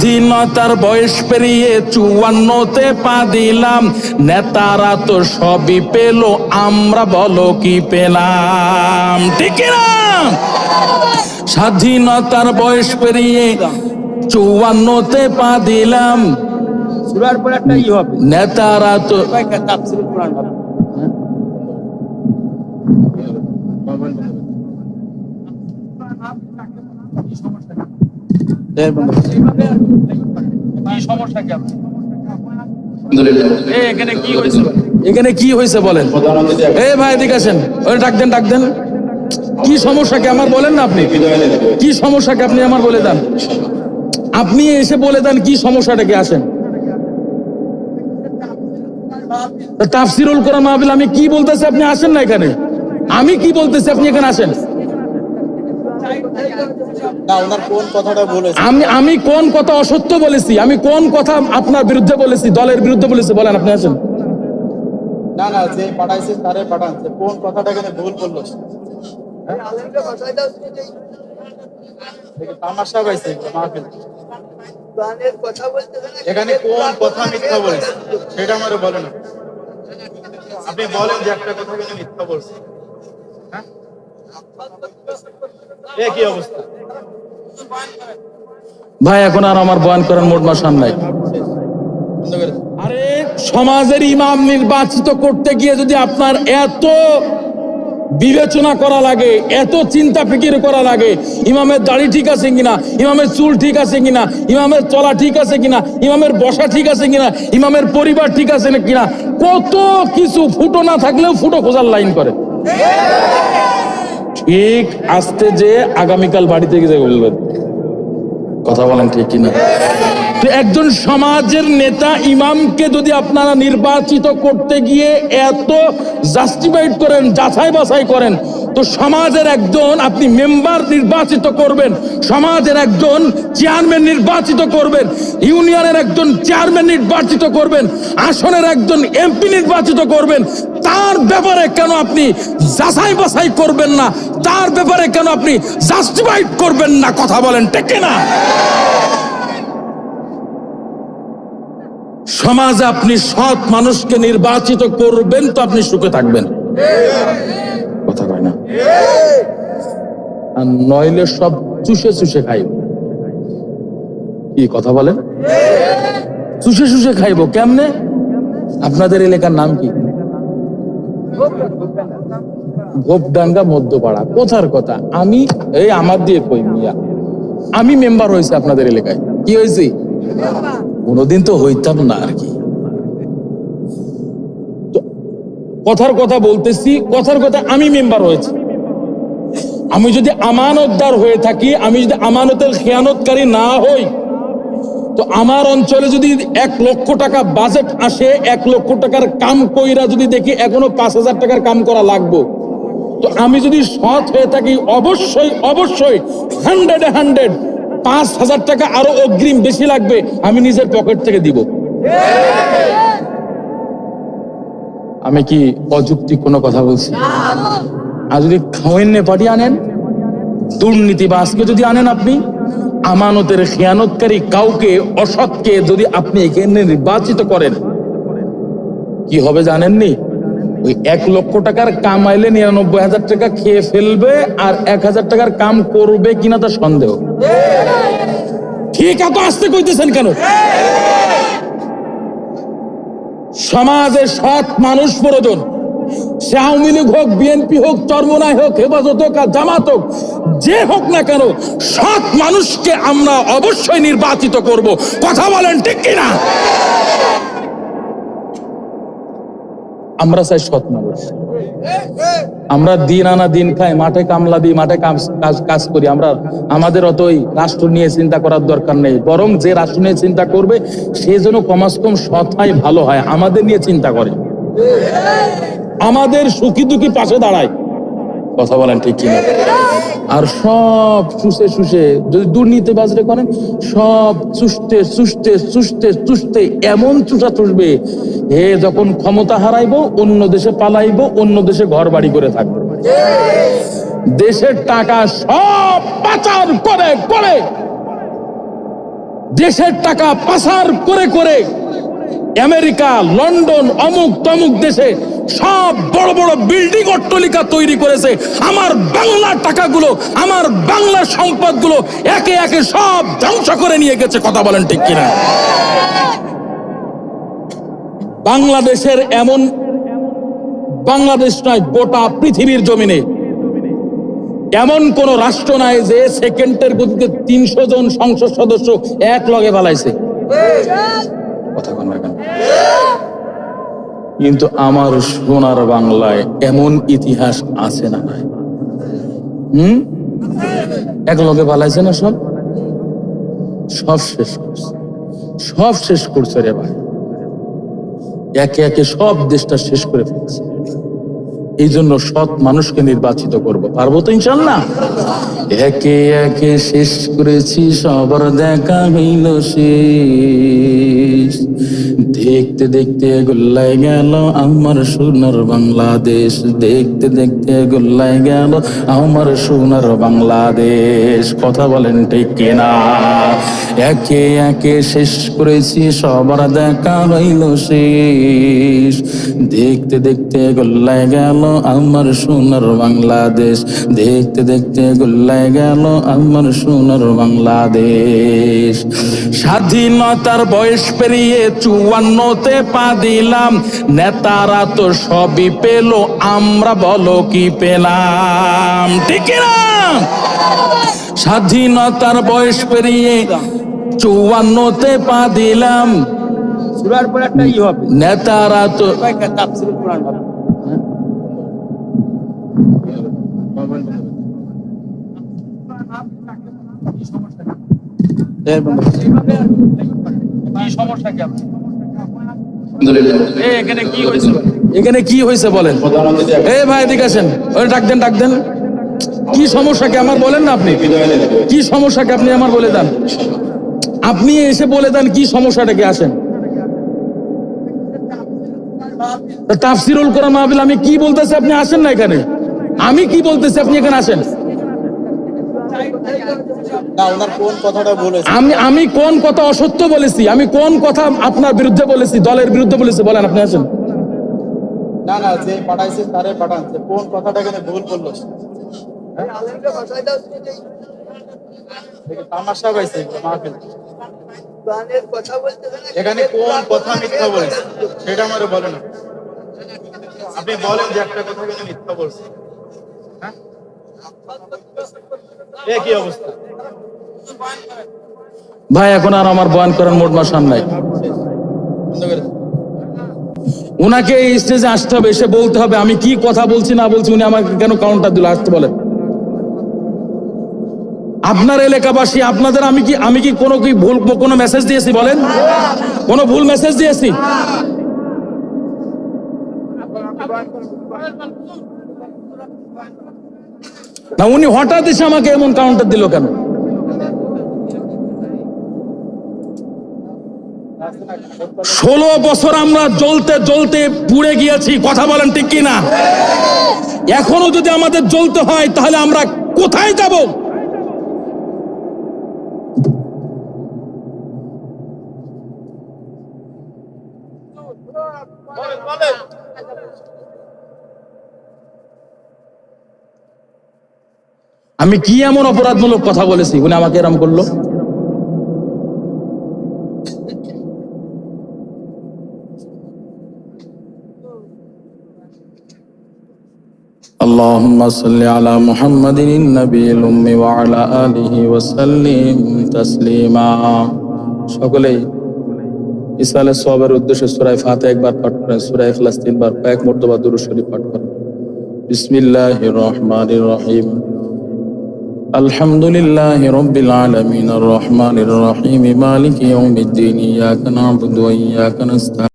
স্বাধীনতার বয়স পেরিয়ে চুয়ান্নতে পা দিলাম। নেতারা তো সবই পেল আমরা বলো কি পেলাম। ঠিক না? স্বাধীনতার বয়স পেরিয়ে চুয়ান্নতে পা দিলাম। নেতারা তো কোরআন হবে কি সমস্যা কি আপনার? এ, এখানে কি হয়েছে? এখানে কি হয়েছে বলেন? এ ভাই এদিকে আসেন। ওই ডাক দেন ডাক দেন। কি সমস্যা কি আমার বলেন না আপনি? কি সমস্যা কি আপনি আমার বলে দেন? আপনি এসে বলে দেন কি সমস্যাটাকে আসেন। তাফসিরুল কোরআন মাহফিল আমি কি বলতেছি আপনি আসেন না এখানে? আমি কি বলতেছি আপনি এখানে আসেন না ওনার কোন কথাটা বলেছে আমি আমি কোন কথা অসত্য বলেছি? আমি কোন কথা আপনার বিরুদ্ধে বলেছি? দলের বিরুদ্ধে বলেছি? বলেন আপনি আসেন। না না যে পাঠাইছে তারে পাঠান কোন কথাটা এখানে ভুল বলল? তামাশা পাইছে মাহফিল। এখানে কোন কথা মিথ্যা বলেছে? সেটা আমারে বলেন। আপনি বলেন যে একটা কথা মিথ্যা বলছে। হ্যাঁ? অবস্থা ভাই এখন আর আমার বয়ান করার মোট মাসান নাই। আরে সমাজের ইমাম নির্বাচিত করতে গিয়ে যদি আপনার এত বিবেচনা করা লাগে এত চিন্তা ফিকির করা লাগে ইমামের দাড়ি ঠিক আছে কিনা ইমামের চুল ঠিক আছে কিনা ইমামের চলা ঠিক আছে কিনা ইমামের বসা ঠিক আছে কিনা ইমামের পরিবার ঠিক আছে না কিনা কত কিছু ফুটো না থাকলেও ফুটো খোঁজার লাইন করে ঠিক আসতে যে আগামীকাল বাড়িতে গিয়ে বলবেন কথা বলেন ঠিক কিনা? তো একজন সমাজের নেতা ইমামকে যদি আপনারা নির্বাচিত করতে গিয়ে এত জাস্টিফাইড করেন যাচাই বাছাই করেন তো সমাজের একজন আপনি মেম্বার নির্বাচিত করবেন, সমাজের একজন চেয়ারম্যান নির্বাচিত করবেন, ইউনিয়নের একজন চেয়ারম্যান নির্বাচিত করবেন, আসনের একজন এমপি নির্বাচিত করবেন, তার ব্যাপারে কেন আপনি যাচাই বাছাই করবেন না? তার ব্যাপারে কেন আপনি জাস্টিফাইড করবেন না? কথা বলেন ঠিক না। সমাজে আপনি সৎ মানুষকে নির্বাচিত করবেন তো আপনি সুখে থাকবেন। কথা কয় না। আর নইলে সব চুষে চুষে খাইব। কি কথা বলেন? চুষে চুষে খাইব কেমনে? আপনাদের এলাকার নাম কি? গোপডাঙ্গা মধ্যপাড়া। কোথার কথা, আমি, এই আমার দিয়ে কই মিয়া? আমি মেম্বার হয়েছে আপনাদের এলাকায়। কি হয়েছি? কোনোদিন তো হইতাম না আর কি। কথার কথা বলতেছি, কথার কথা আমি মেম্বার হয়েছি। আমি যদি আমানতদার হয়ে থাকি, আমি যদি আমানতের খেয়ানতকারী না হই, তো আমার অঞ্চলে যদি এক লক্ষ টাকা বাজেট আসে, এক লক্ষ টাকার কাম কইরা যদি দেখি এখনও পাঁচ হাজার টাকার কাম করা লাগবো, তো আমি যদি সৎ হয়ে থাকি, অবশ্যই অবশ্যই হান্ড্রেড হান্ড্রেড পাঁচ হাজার টাকা আরও অগ্রিম বেশি লাগবে, আমি নিজের পকেট থেকে দিব। আমি কি অযুক্তি কোনো কথা বলছি? আর যদি খাওয়েন পার্টি আনেন, দুর্নীতিবাজকে যদি আনেন আপনি, আমানতের খেয়ানতকারী কাউকে, অসৎকে যদি আপনি এখানে নির্বাচিত করেন, কি হবে জানেননি? ওই এক লক্ষ টাকার কাম আইলে নিরানব্বই হাজার টাকা খেয়ে ফেলবে আর এক হাজার টাকার কাম করবে কিনা তার সন্দেহ। ঠিক এত আসতে কইতেছেন কেন? সমাজে সৎ মানুষ প্রয়োজন। সে আওয়ামী লীগ হোক, বিএনপি হোক, চর্মনায় হোক, হেফাজত হোক আর জামাত হোক, যে হোক না কেন, সৎ মানুষকে আমরা অবশ্যই নির্বাচিত করব। কথা বলেন ঠিক কিনা? আমরা চাই সৎ মানুষ। আমরা দিন আনা দিন খাই, মাঠে কামলা দিই, মাঠে কাজ কাজ করি। আমরা আমাদের অতই রাষ্ট্র নিয়ে চিন্তা করার দরকার নেই। বরং যে রাষ্ট্র নিয়ে চিন্তা করবে, সে যেন কমাস কম সৎ ভালো হয়। আমাদের নিয়ে চিন্তা করে। আমাদের সুখী দুঃখী পাশে দাঁড়ায়। কথা বলেন ঠিক কিনা? আর সব চুষে চুষে, যদি দুর্নীতি বাজরে করেন, সব চুষতে চুষতে চুষতে চুষতে এমন চুষা চুষবে, হে যখন ক্ষমতা হারাইবো, অন্য দেশে পালাইবো, অন্য দেশে ঘর বাড়ি করে থাকবে। দেশের টাকা সব পাচার করে করে। দেশের টাকা পাচার করে করে। আমেরিকা, লন্ডন, অমুক তমুক দেশে সব বড় বড় বিল্ডিং অট্টলিকা তৈরি করেছে। আমার বাংলা টাকাগুলো, আমার বাংলা সম্পদগুলো একে একে সব ধ্বংস করে নিয়ে গেছে, কথা বলেন ঠিক কিনা? বাংলাদেশের এমন, বাংলাদেশ নয়, গোটা পৃথিবীর জমিনে এমন কোন রাষ্ট্র নাই যে সেকেন্ডের গতিতে তিনশো জন সংসদ সদস্য এক লগে পালাইছে কথা কোন কেন? কিন্তু আমার সোনার বাংলায় এমন ইতিহাস আছে না নাই। হুম? এক লগে পালাইছে না সব? সব শেষ করছে। সব শেষ করছে রে ভাই। একে একে সব দেশটা শেষ করে ফেলছে। এই জন্য সৎ মানুষকে নির্বাচিত করব। পারব তো ইনশাল্লাহ? একে একে শেষ করেছি, সবার দেখা হইল শেষ। দেখতে দেখতে গোল্লায় গেল আমার সোনার বাংলাদেশ। দেখতে দেখতে গোল্লায় গেল আমার সোনার বাংলাদেশ। কথা বলেন ঠিক কিনা? একে একে শেষ করেছি, সবার দেখা হইল শেষ। দেখতে দেখতে গোল্লায় গেল আমার সোনার বাংলাদেশ। দেখতে দেখতে গোল্লায় গেল আমার সোনার বাংলাদেশ। স্বাধীনতার বয়স পেরিয়ে চুয়ান্নতে পা দিলাম। নেতারা তো সবই পেল, আমরা বলো কি পেলাম? ঠিক না স্বাধীনতার বয়স পেরিয়ে চুয়ান্নতে পা দিলাম। সুরার পর একটা ই হবে। নেতারা তো ভাই তাফসীরুল কোরআন হবে। কি সমস্যা কি আপনার? এ, এখানে কি হয়েছে বলেন? এ ভাই এদিকে আসেন। ওই ডাক দেন ডাক দেন। কি সমস্যা কি আমার বলেন না আপনি? কি সমস্যা কি আপনি আমার বলে দেন? আপনি এসে বলে দেন কি সমস্যাটা কি আসেন? তাফসিরুল কোরআন মাহফিল আমি কি বলতেছি আপনি আসেন না এখানে? আমি কি বলতেছি আপনি এখানে আসেন। না ওনার কোন কথাটা বলেছে? আমি আমি কোন কথা অসত্য বলেছি? আমি কোন কথা আপনার বিরুদ্ধে বলেছি? দলের বিরুদ্ধে বলেছি? বলেন আপনি আসেন। না না যে পাঠাইছে তারে পাঠান। কোন কথাটা এখানে ভুল বলল? দেখে তামাশা পাইছে মাহফিল। এখানে কোন কথা মিথ্যা বলেছে? সেটা আমারে বলে না। আপনি বলেন যে একটা কথা কিন্তু মিথ্যা বলছে? হ্যাঁ? এ কি অবস্থা? ভাই এখন আর আমার বয়ান করার মোট মাসান নাই। উনাকে এই স্টেজে আসতে হবে এসে বলতে হবে আমি কি কথা বলছি না বলছি উনি আমাকে কেন কাউন্টার দিল? আসতে বলেন। আপনার এলাকাবাসী, আপনাদের আমি কি আমি কি কোনো কি ভুল, কোনো মেসেজ দিয়েছি বলেন? কোনো ভুল মেসেজ দিয়েছি? না, উনি হঠাৎ এসে আমাকে এমন কাউন্টার দিল কেন? ষোলো বছর আমরা জ্বলতে জ্বলতে পুড়ে গিয়েছি, কথা বলেন ঠিক কিনা? এখনও যদি আমাদের জ্বলতে হয়, তাহলে আমরা কোথায় যাব? আমি কি এমন অপরাধমূলক কথা বলেছি উনি আমাকে এরম করলো اللهم صل على محمد النبي الأمي وعلى آله وسلم تسليما সকলেই ইসলামের সবের উদ্দেশ্যে সুরাই ফাতে একবার পাঠ করেন সুরাই ইখলাস তিনবার কয়েক মর্তবা দুরূদ শরীফ পাঠ করেন বিসমিল্লাহির রহমানির রহিম الحمد لله رب العالمين الرحمن الرحيم مالك يوم الدين إياك نعبد وإياك نستعين